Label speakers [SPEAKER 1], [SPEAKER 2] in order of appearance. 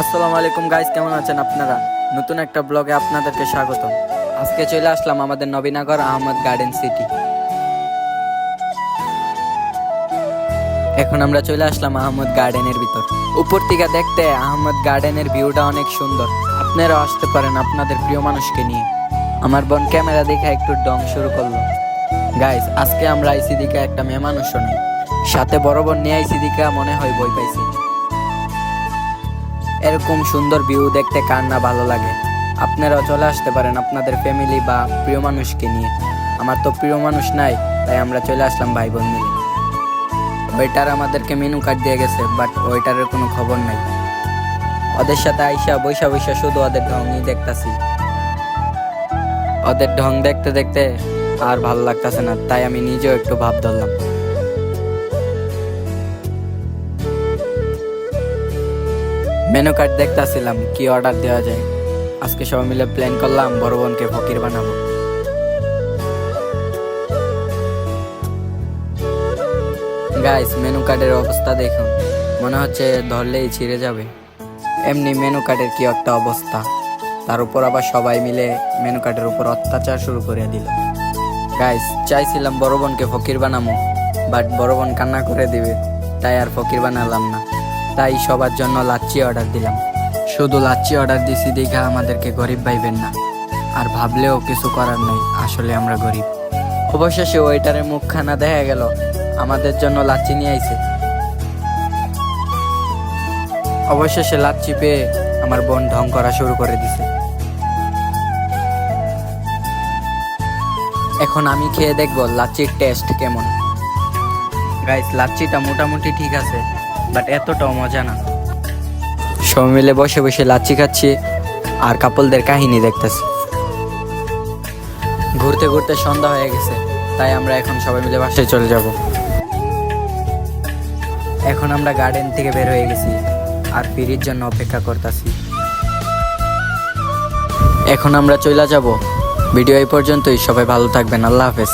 [SPEAKER 1] আসসালামু আলাইকুম গাইস কেমন আছেন আপনারা? নতুন একটা ব্লগে আপনাদেরকে স্বাগত আজকে চলে আসলাম আমাদের নবীনগর আহমদ গার্ডেন সিটি এখন আমরা চলে আসলাম আহমদ গার্ডেনের ভিতর। উপর থেকে দেখতে আহমদ গার্ডেনের ভিউটা অনেক সুন্দর। আপনারাও আসতে পারেন আপনাদের প্রিয় মানুষকে নিয়ে। আমার বোন ক্যামেরা দেখে একটু ডং শুরু করল। গাইস আজকে আমরা আইসি দিকে একটা মেয়ে মানুষও নেই। সাথে বড় বোন নিয়ে আইসি দিকে মনে হয় বই পাইছি। এরকম সুন্দর ভিউ দেখতে কার না ভালো লাগে? আপনারাও চলে আসতে পারেন আপনাদের ফ্যামিলি বা প্রিয় মানুষকে নিয়ে। আমার তো প্রিয় মানুষ নাই, তাই আমরা চলে আসলাম ভাই বোন মিলে। ওইটার আমাদেরকে মেনু কার্ড দিয়ে গেছে বাট ওইটারের কোনো খবর নাই। ওদের সাথে আইসা বৈশা বৈশা শুধু ওদের ঢংই দেখতাছি। ওদের ঢং দেখতে দেখতে আর ভালো লাগতাছে না, তাই আমি নিজেও একটু ভাব ধরলাম। মেনু কার্ড দেখতাছিলাম, কি অর্ডার দেওয়া যায়। আজকে সবাই মিলে প্ল্যান করলাম, বড় বোনকে ফকির বানাবো। গাইস মেনু কার্ডের অবস্থা দেখুন। মনে হচ্ছে ধরলেই ছিঁড়ে যাবে। এমনি মেনু কার্ডের কি একটা অবস্থা। তার উপর আবার সবাই মিলে মেনু কার্ডের উপর অত্যাচার শুরু করে দিল। গাইস চাইছিলাম বড় বোনকে ফকির বানাবো বাট বড় বোন কান্না করে দিবে। তাই আর ফকির বানালাম না। তাই সবার জন্য লাচ্ছি অর্ডার দিলাম। শুধু লাচ্ছি অর্ডার দিছি দেখা আমাদেরকে গরিব ভাইবেন না। আর ভাবলেও কিছু করার নেই, আসলে আমরা গরিব। অবশেষে ওয়েটারের মুখখানা দেখা গেল, আমাদের জন্য লাচ্ছি নিয়ে আইছে। অবশেষে লাচ্ছি পেয়ে আমার বোন ঢং করা শুরু করে দিছে। এখন আমি খেয়ে দেখব লাচ্ছির টেস্ট কেমন। গাইস লাচ্ছিটা মোটামুটি ঠিক আছে। বাট এতটাও মজা না। সবাই মিলে বসে বসে লাচ্ছি খাচ্ছি আর কাপলদের কাহিনী দেখতেছি। ঘুরতে ঘুরতে সন্ধ্যা হয়ে গেছে, তাই আমরা এখন সবাই মিলে বাসায় চলে যাব। এখন আমরা গার্ডেন থেকে বের হয়ে গেছি আর ফিরির জন্য অপেক্ষা করতেছি। এখন আমরা চলে যাব। ভিডিও এই পর্যন্তই, সবাই ভালো থাকবেন, আল্লাহ হাফেজ।